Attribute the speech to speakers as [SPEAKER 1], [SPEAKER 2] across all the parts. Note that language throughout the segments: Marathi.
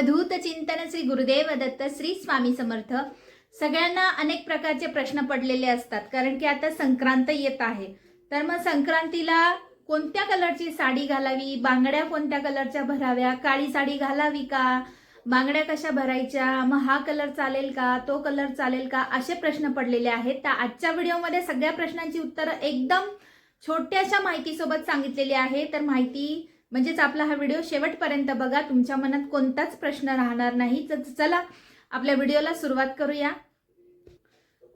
[SPEAKER 1] धूत चिंतन श्री गुरुदेव दत्त श्री स्वामी समर्थ सगळ्यांना अनेक प्रकारचे प्रश्न पडलेले असतात कारण की आता संक्रांत येत आहे. तर मग संक्रांतीला कोणत्या कलरची साडी घालावी? बांगड्या कोणत्या कलरच्या भराव्या? काळी साडी घालावी का? बांगड्या कशा भरायच्या? मग हा कलर चालेल का? तो कलर चालेल का? असे प्रश्न पडलेले आहेत. तर आजच्या व्हिडिओमध्ये सगळ्या प्रश्नांची उत्तरं एकदम छोट्याशा माहितीसोबत सांगितलेली आहे. तर माहिती म्हणजेच आपला हा व्हिडिओ शेवटपर्यंत बघा. तुमच्या मनात कोणताच प्रश्न राहणार नाही. तर चला आपल्या व्हिडिओला सुरुवात करूया.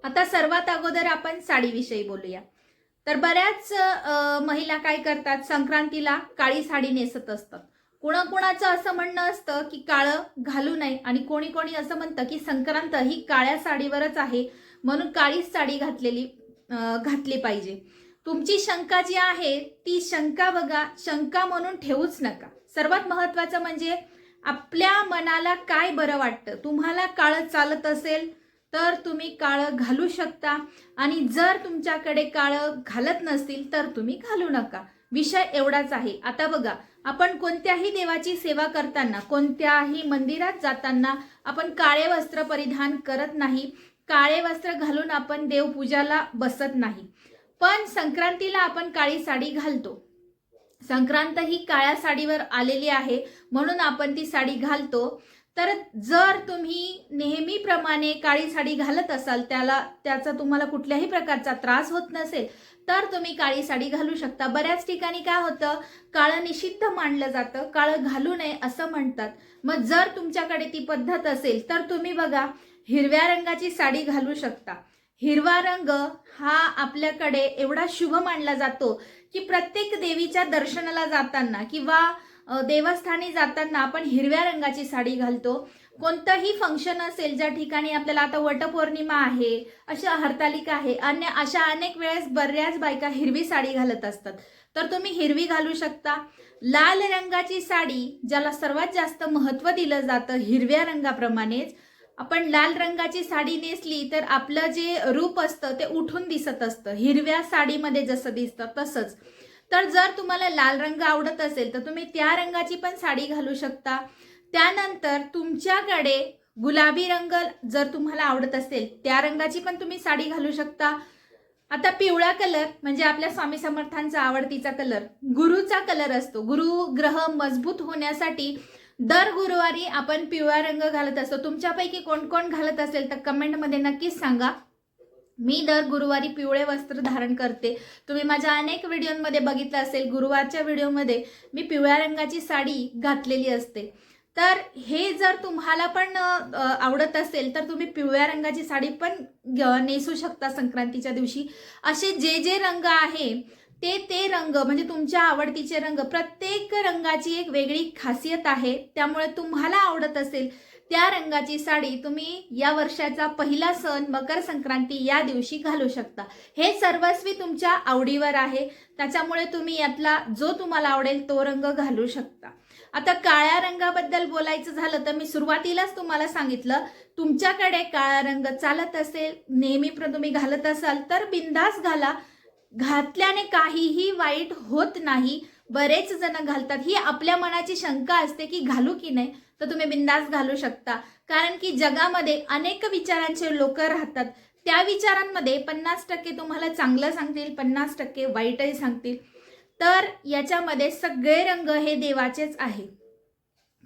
[SPEAKER 1] आता सर्वात अगोदर आपण साडीविषयी बोलूया. तर बऱ्याच महिला काय करतात? संक्रांतीला काळी साडी नेसत असतात. कुणाकुणाचं असं म्हणणं असतं की काळं घालू नये आणि कोणी कोणी असं म्हणतं की संक्रांत ही काळ्या साडीवरच आहे म्हणून काळीच साडी घातलेली घातली पाहिजे. तुमची शंका जी आहे ती शंका बघा. शंका म्हणून ठेवूच नका. सर्वात महत्वाचं म्हणजे आपल्या मनाला काय बरं वाटतं? तुम्हाला काळं चालत असेल तर तुम्ही काळं घालू शकता. आणि जर तुमच्याकडे काळं घालत नसतील तर तुम्ही घालू नका. विषय एवढाच आहे. आता बघा आपण कोणत्याही देवाची सेवा करताना कोणत्याही मंदिरात जाताना आपण काळे वस्त्र परिधान करत नाही. काळे वस्त्र घालून आपण देवपूजाला बसत नाही. पण संक्रांतीला आपण काळी साडी घालतो. संक्रांत ही काळ्या साडीवर आलेली आहे म्हणून आपण ती साडी घालतो. तर जर तुम्ही नेहमीप्रमाणे काळी साडी घालत असाल त्याला त्याचा तुम्हाला कुठल्याही प्रकारचा त्रास होत नसेल तर तुम्ही काळी साडी घालू शकता. बऱ्याच ठिकाणी काय होतं काळं निषिद्ध मानलं जातं काळं घालू नये असं म्हणतात. मग जर तुमच्याकडे ती पद्धत असेल तर तुम्ही बघा हिरव्या रंगाची साडी घालू शकता. हिरवा रंग हा आपल्याकडे एवढा शुभ मानला जातो की प्रत्येक देवीच्या दर्शनाला जाताना किंवा देवस्थानी जाताना आपण हिरव्या रंगाची साडी घालतो. कोणतंही फंक्शन असेल ज्या ठिकाणी आपल्याला आता वटपौर्णिमा आहे अशा हरतालिका आहे अन्य अशा अनेक वेळेस बऱ्याच बायका हिरवी साडी घालत असतात. तर तुम्ही हिरवी घालू शकता. लाल रंगाची साडी ज्याला सर्वात जास्त महत्त्व दिलं जातं हिरव्या रंगाप्रमाणेच आपण लाल रंगाची साडी नेसली तर आपलं जे रूप असतं ते उठून दिसत असतं. हिरव्या साडीमध्ये जसं दिसतं तसंच. तर जर तुम्हाला लाल रंग आवडत असेल तर तुम्ही त्या रंगाची पण साडी घालू शकता. त्यानंतर तुमच्याकडे गुलाबी रंग जर तुम्हाला आवडत असेल त्या रंगाची पण तुम्ही साडी घालू शकता. आता पिवळा कलर म्हणजे आपल्या स्वामी समर्थांचा आवडतीचा कलर. गुरुचा कलर असतो. गुरु ग्रह मजबूत होण्यासाठी दर गुरुवारी आपण पिवळा रंग घालत असतो. तुमच्यापैकी कोण कोण घालत असेल तर कमेंटमध्ये नक्कीच सांगा. मी दर गुरुवारी पिवळे वस्त्र धारण करते. तुम्ही माझ्या अनेक व्हिडिओमध्ये बघितलं असेल. गुरुवारच्या व्हिडिओमध्ये मी पिवळ्या रंगाची साडी घातलेली असते. तर हे जर तुम्हाला पण आवडत असेल तर तुम्ही पिवळ्या रंगाची साडी पण नेसू शकता संक्रांतीच्या दिवशी. असे जे जे रंग आहे ते ते रंग म्हणजे तुमच्या आवडतीचे रंग प्रत्येक रंगाची एक वेगळी खासियत आहे. त्यामुळे तुम्हाला आवडत असेल त्या रंगाची साडी तुम्ही या वर्षाचा पहिला सण मकर संक्रांती या दिवशी घालू शकता. हे सर्वस्वी तुमच्या आवडीवर आहे. त्याच्यामुळे तुम्ही यातला जो तुम्हाला आवडेल तो रंग घालू शकता. आता काळ्या रंगाबद्दल बोलायचं झालं तर मी सुरुवातीलाच तुम्हाला सांगितलं तुमच्याकडे काळा रंग चालत असेल नेहमी प्र- तुम्ही घालत असाल तर बिंदास घाला. घातल्याने काहीही वाईट होत नाही. बरेच जण घालतात. ही आपल्या मनाची शंका असते की घालू की नाही तर तुम्ही बिंदास घालू शकता. कारण की जगामध्ये अनेक विचारांचे लोक राहतात. त्या विचारांमध्ये पन्नास टक्के तुम्हाला चांगलं सांगतील पन्नास टक्के वाईटही सांगतील. तर याच्यामध्ये सगळे रंग हे देवाचेच आहे.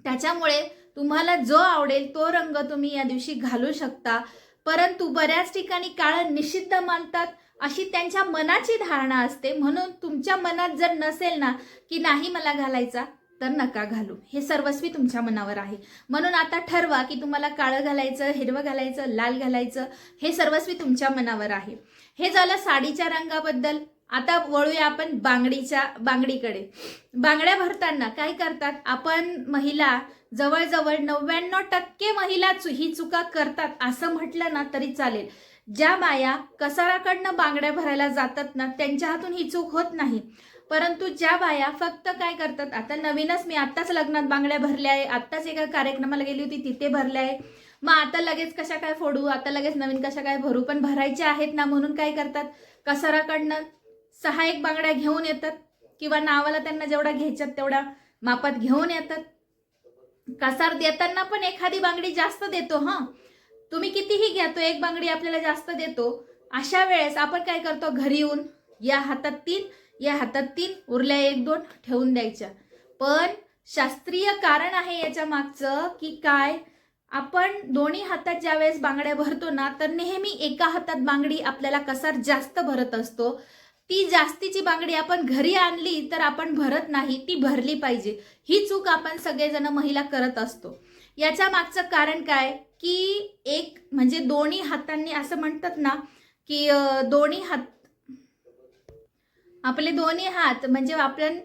[SPEAKER 1] त्याच्यामुळे तुम्हाला जो आवडेल तो रंग तुम्ही या दिवशी घालू शकता. परंतु बऱ्याच ठिकाणी काळं निषिद्ध मानतात. अशी त्यांच्या मनाची धारणा असते. म्हणून तुमच्या मनात जर नसेल ना की नाही मला घालायचा तर नका घालू. हे सर्वस्वी तुमच्या मनावर आहे. म्हणून आता ठरवा की तुम्हाला काळं घालायचं हिरवं घालायचं लाल घालायचं हे सर्वस्वी तुमच्या मनावर आहे. हे झालं साडीच्या रंगाबद्दल. आता वळूया आपण बांगडीच्या बांगडीकडे. बांगड्या भरताना काय करतात? आपण महिला जवळजवळ नव्याण्णव टक्के महिला चु- ही चुका करतात. असं म्हटलं ना तरी चालेल. ज्या बाया कसाराकडनं बांगड्या भरायला जातात ना त्यांच्या हातून ही चूक होत नाही. परंतु ज्या बाया फक्त काय करतात आता नवीनच मी आत्ताच लग्नात बांगड्या भरल्या आहे आत्ताच एका कार्यक्रमाला गेली होती तिथे भरल्या आहे. मग आता लगेच कशा काय फोडू आता लगेच नवीन कशा काय भरू पण भरायच्या आहेत ना म्हणून काय करतात? कसाराकडनं सहा एक बांगड्या घेऊन येतात किंवा नावाला त्यांना जेवढ्या घ्यायच्यात तेवढ्या मापात घेऊन येतात. कसार देताना पण एखादी बांगडी जास्त देतो हां. तुम्ही कितीही घ्या तो एक बांगडी आपल्याला जास्त देतो. अशा वेळेस आपण काय करतो? घरी येऊन या हातात तीन या हातात तीन उरल्या एक दोन ठेवून द्यायच्या. पण शास्त्रीय कारण आहे याच्या मागचं की काय? आपण दोन्ही हातात ज्यावेळेस बांगड्या भरतो ना तर नेहमी एका हातात बांगडी आपल्याला कसार जास्त भरत असतो. ती जास्तीची बांगडी आपण घरी आणली तर आपण भरत नाही ती भरली पाहिजे. ही चूक आपण सगळेजण महिला करत असतो. याच्या मागचं कारण काय? की एक म्हणजे दोन्ही हातांनी असं म्हणतात ना की दोन्ही हात आपले दोन्ही हात म्हणजे आपण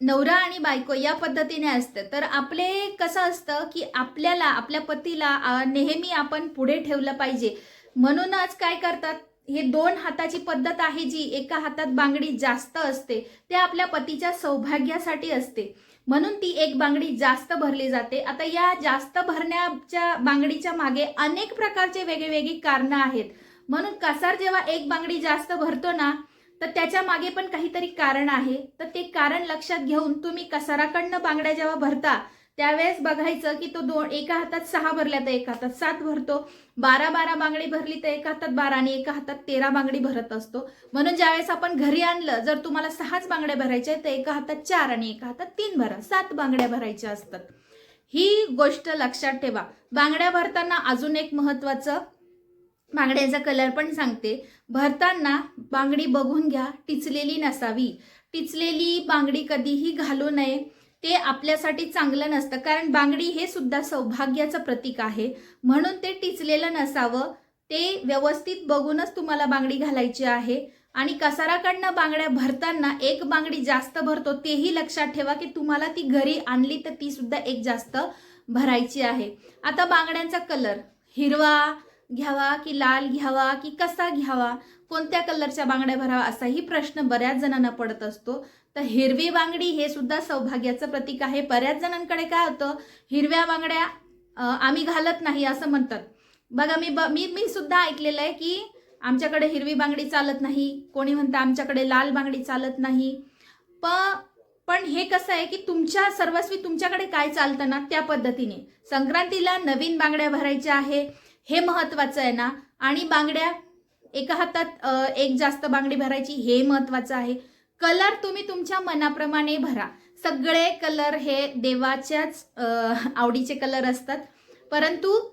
[SPEAKER 1] नवरा आणि बायको या पद्धतीने असतं. तर आपले कसं असतं की आपल्याला आपल्या पतीला नेहमी आपण पुढे ठेवलं पाहिजे. म्हणूनच काय करतात हे दोन हाताची पद्धत आहे जी एका हातात बांगडी जास्त असते ते आपल्या पतीच्या सौभाग्यासाठी असते. म्हणून ती एक बांगडी जास्त भरली जाते. आता या जास्त भरण्याच्या बांगडीच्या मागे अनेक प्रकारचे वेगळेवेगळी कारणं आहेत. म्हणून कसार जेव्हा एक बांगडी जास्त भरतो ना तर त्याच्यामागे पण काहीतरी कारण आहे. तर ते कारण लक्षात घेऊन तुम्ही कसाराकडनं बांगड्या जेव्हा भरता त्यावेळेस बघायचं की तो दोन एका हातात सहा भरल्या तर एका हातात सात भरतो. बारा बारा बांगडी भरली तर एका हातात बारा आणि एका हातात तेरा बांगडी भरत असतो. म्हणून ज्यावेळेस आपण घरी आणलं जर तुम्हाला सहाच बांगड्या भरायच्या आहेत, तर एका हातात चार आणि एका हातात तीन भरा. सात बांगड्या भरायच्या असतात. ही गोष्ट लक्षात ठेवा. बांगड्या भरताना अजून एक महत्वाचं बांगड्याचा कलर पण सांगते. भरताना बांगडी बघून घ्या टिचलेली नसावी. टिचलेली बांगडी कधीही घालू नये. ते आपल्यासाठी चांगलं नसतं. कारण बांगडी हे सुद्धा सौभाग्याचं प्रतीक आहे. म्हणून ते टिचलेलं नसावं. ते व्यवस्थित बघूनच तुम्हाला बांगडी घालायची आहे. आणि कसाराकडनं बांगड्या भरताना एक बांगडी जास्त भरतो तेही लक्षात ठेवा की तुम्हाला ती घरी आणली तर ती सुद्धा एक जास्त भरायची आहे. आता बांगड्यांचा कलर. हिरवा घ्यावा की लाल घ्यावा की कसा घ्यावा? कोणत्या कलरच्या बांगड्या भरावा असाही प्रश्न बऱ्याच जणांना पडत असतो. तर हिरवी बांगडी हे सुद्धा सौभाग्याचं प्रतीक आहे. बऱ्याच जणांकडे काय होतं हिरव्या बांगड्या आम्ही घालत नाही असं म्हणतात. बघा मी ब मी मी सुद्धा ऐकलेलं आहे की आमच्याकडे हिरवी बांगडी चालत नाही. कोणी म्हणतं आमच्याकडे लाल बांगडी चालत नाही. प पण हे कसं आहे की तुमच्या सर्वस्वी तुमच्याकडे काय चालतं ना त्या पद्धतीने. संक्रांतीला नवीन बांगड्या भरायच्या आहे हे महत्वाचं आहे ना. आणि बांगड्या एका हातात एक जास्त बांगडी भरायची हे महत्वाचं आहे. कलर तुम्ही तुमच्या मनाप्रमाणे भरा. सगळे कलर हे देवाच्याच आवडीचे कलर असतात. परंतु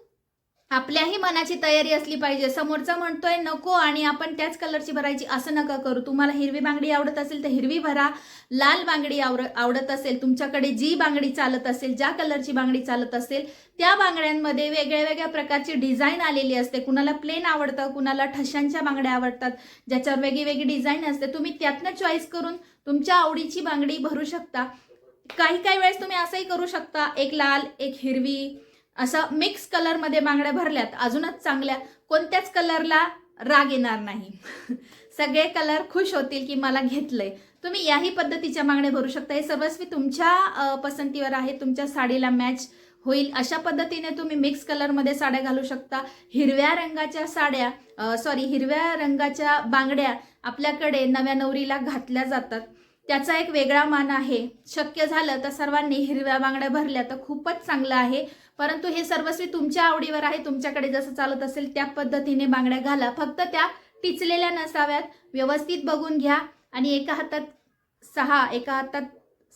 [SPEAKER 1] आपल्याही मनाची तयारी असली पाहिजे. समोरचा म्हणतोय नको आणि आपण त्याच कलरची भरायची असं नका करू. तुम्हाला हिरवी बांगडी आवडत असेल तर हिरवी भरा. लाल बांगडी आवड आवडत असेल तुमच्याकडे जी बांगडी चालत असेल ज्या कलरची बांगडी चालत असेल त्या बांगड्यांमध्ये वेगळ्या वेगळ्या प्रकारची डिझाईन आलेली असते. कुणाला प्लेन आवडतं कुणाला ठशांच्या बांगड्या आवडतात. ज्याच्यावर वेगळी वेगळी डिझाईन असते. तुम्ही त्यातनं चॉईस करून तुमच्या आवडीची बांगडी भरू शकता. काही काही वेळेस तुम्ही असंही करू शकता. एक लाल एक हिरवी असं मिक्स कलरमध्ये बांगड्या भरल्यात अजूनच चांगल्या. कोणत्याच कलरला राग येणार नाही. सगळे कलर खुश होतील की मला घेतलंय. तुम्ही याही पद्धतीच्या मागण्या भरू शकता. हे सर्वस्वी तुमच्या पसंतीवर आहे. तुमच्या साडीला मॅच होईल. अशा पद्धतीने तुम्ही मिक्स कलरमध्ये साड्या घालू शकता. हिरव्या रंगाच्या साड्या सॉरी हिरव्या रंगाच्या बांगड्या आपल्याकडे नव्या नवरीला घातल्या जातात. त्याचा एक वेगळा मान आहे. शक्य झालं तर सर्वांनी हिरव्या बांगड्या भरल्या तर खूपच चांगलं आहे. परंतु हे सर्वस्वी तुमच्या आवडीवर आहे. तुमच्याकडे जसं चालत असेल त्या पद्धतीने बांगड्या घाला. फक्त त्या टिचलेल्या नसाव्यात. व्यवस्थित बघून घ्या. आणि एका हातात सहा एका हातात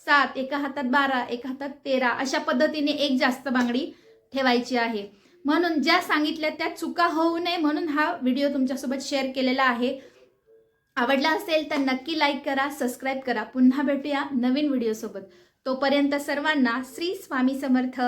[SPEAKER 1] सात एका हातात बारा एका हातात तेरा अशा पद्धतीने एक जास्त बांगडी ठेवायची आहे. म्हणून ज्या सांगितल्या त्या चुका होऊ नये म्हणून हा व्हिडिओ तुमच्यासोबत शेअर केलेला आहे. आवडला असेल तर नक्की लाईक करा सबस्क्राईब करा. पुन्हा भेटूया नवीन व्हिडिओसोबत तोपर्यंत सर्वांना श्री स्वामी समर्थ.